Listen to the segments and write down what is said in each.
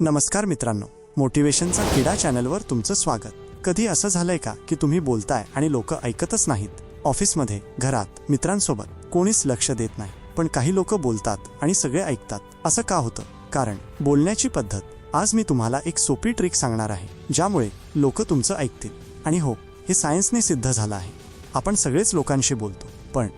नमस्कार मित्रांनो मोटिवेशनचा क्रीडा चॅनलवर तुमचं स्वागत. कधी असं झालंय का की तुम्ही बोलताय आणि लोक ऐकतच नाहीत? ऑफिसमध्ये घरात मित्रांसोबत कोणीच लक्ष देत नाही पण काही लोक बोलतात आणि सगळे ऐकतात. असं का होतं? कारण बोलण्याची पद्धत आज मी तुम्हाला एक सोपी ट्रिक सांगणार आहे ज्यामुळे लोक तुमचं ऐकतील. आणि हो हे सायन्सने सिद्ध झालं आहे. आपण सगळेच लोकांशी बोलतो पण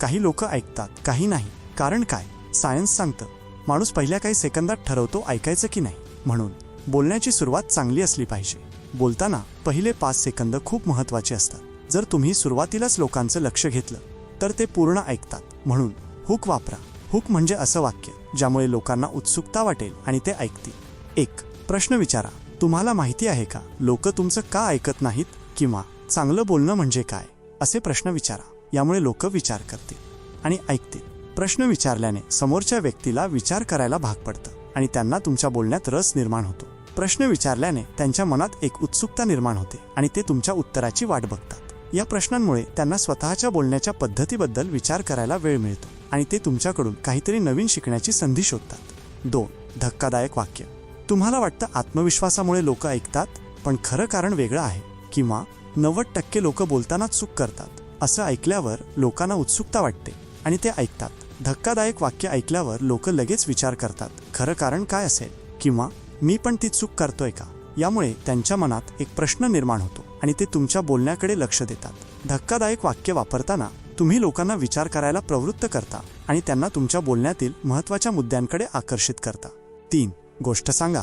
काही लोक ऐकतात काही नाही. कारण काय? सायन्स सांगतं माणूस पहिल्या काही सेकंदात ठरवतो ऐकायचं की नाही. म्हणून बोलण्याची सुरुवात चांगली असली पाहिजे. बोलताना पहिले पाच सेकंद खूप महत्त्वाचे असतात. जर तुम्ही सुरुवातीलाच लोकांचं लक्ष घेतलं तर ते पूर्ण ऐकतात. म्हणून हुक वापरा. हुक म्हणजे असं वाक्य ज्यामुळे लोकांना उत्सुकता वाटेल आणि ते ऐकतील. एक प्रश्न विचारा. तुम्हाला माहिती आहे का लोक तुमचं का ऐकत नाहीत किंवा चांगलं बोलणं म्हणजे काय? असे प्रश्न विचारा. यामुळे लोक विचार करतील आणि ऐकतील. प्रश्न विचारल्याने समोरच्या व्यक्तीला विचार करायला भाग पडतं आणि त्यांना तुमच्या बोलण्यात रस निर्माण होतो. प्रश्न विचारल्याने त्यांच्या मनात एक उत्सुकता निर्माण होते आणि ते तुमच्या उत्तराची वाट बघतात. या प्रश्नांमुळे त्यांना स्वतःच्या बोलण्याच्या पद्धतीबद्दल विचार करायला वेळ मिळतो आणि ते तुमच्याकडून काहीतरी नवीन शिकण्याची संधी शोधतात. दोन धक्कादायक वाक्य. तुम्हाला वाटतं आत्मविश्वासामुळे लोक ऐकतात पण खरं कारण वेगळं आहे किंवा नव्वद टक्के लोक बोलताना चूक करतात. असं ऐकल्यावर लोकांना उत्सुकता वाटते आणि ते ऐकतात. धक्कादायक वाक्य ऐकल्यावर लोक लगेच विचार करतात खरं कारण काय असेल? किंवा मी पण ती चूक करतोय का? यामुळे त्यांच्या मनात एक प्रश्न निर्माण होतो आणि ते तुमच्या बोलण्याकडे लक्ष देतात. धक्कादायक वाक्य वापरताना तुम्ही लोकांना विचार करायला प्रवृत्त करता आणि त्यांना तुमच्या बोलण्यातील महत्त्वाच्या मुद्द्यांकडे आकर्षित करता. तीन गोष्ट सांगा.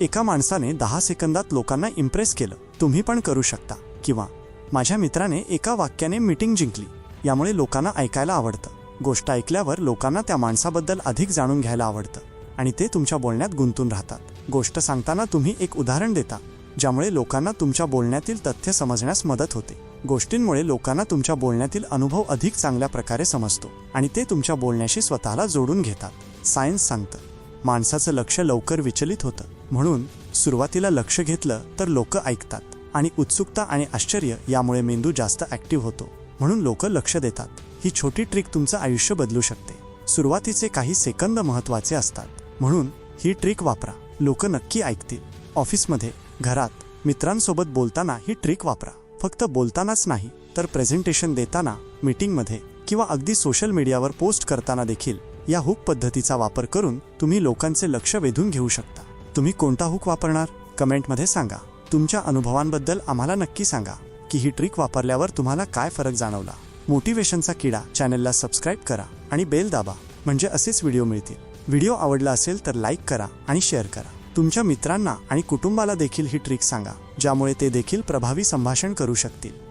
एका माणसाने दहा सेकंदात लोकांना इम्प्रेस केलं. तुम्ही पण करू शकता. किंवा माझ्या मित्राने एका वाक्याने मीटिंग जिंकली. यामुळे लोकांना ऐकायला आवडतं. गोष्ट ऐकल्यावर लोकांना त्या माणसाबद्दल अधिक जाणून घ्यायला आवडतं आणि ते तुमच्या बोलण्यात गुंतून राहतात. गोष्ट सांगताना तुम्ही एक उदाहरण देता ज्यामुळे लोकांना तुमच्या बोलण्यातील तथ्य समजण्यास मदत होते. गोष्टींमुळे लोकांना तुमच्या बोलण्यातील अनुभव अधिक चांगल्या प्रकारे समजतो आणि ते तुमच्या बोलण्याशी स्वतःला जोडून घेतात. सायन्स सांगतं माणसाचं लक्ष लवकर विचलित होतं. म्हणून सुरुवातीला लक्ष घेतलं तर लोक ऐकतात आणि उत्सुकता आणि आश्चर्य यामुळे मेंदू जास्त ॲक्टिव्ह होतो. म्हणून लोक लक्ष देतात. ही छोटी ट्रिक तुमचं आयुष्य बदलू शकते. सुरुवातीचे काही सेकंद महत्त्वाचे असतात. म्हणून ही ट्रिक वापरा. लोक नक्की ऐकतील. ऑफिसमध्ये घरात मित्रांसोबत बोलताना ही ट्रिक वापरा. फक्त बोलतानाच नाही तर प्रेझेंटेशन देताना मीटिंगमध्ये किंवा अगदी सोशल मीडियावर पोस्ट करताना देखील या हुक पद्धतीचा वापर करून तुम्ही लोकांचे लक्ष वेधून घेऊ शकता. तुम्ही कोणता हुक वापरणार? कमेंटमध्ये सांगा. तुमच्या अनुभवांबद्दल आम्हाला नक्की सांगा की ही ट्रिक वापरल्यावर तुम्हाला काय फरक जाणवला? मोटिवेशनचा किडा चॅनलला सबस्क्राईब करा आणि बेल दाबा म्हणजे असेच व्हिडिओ मिळतील. व्हिडिओ आवडला असेल तर लाईक करा आणि शेअर करा. तुमच्या मित्रांना आणि कुटुंबाला देखील ही ट्रिक सांगा ज्यामुळे ते देखील प्रभावी संभाषण करू शकतील.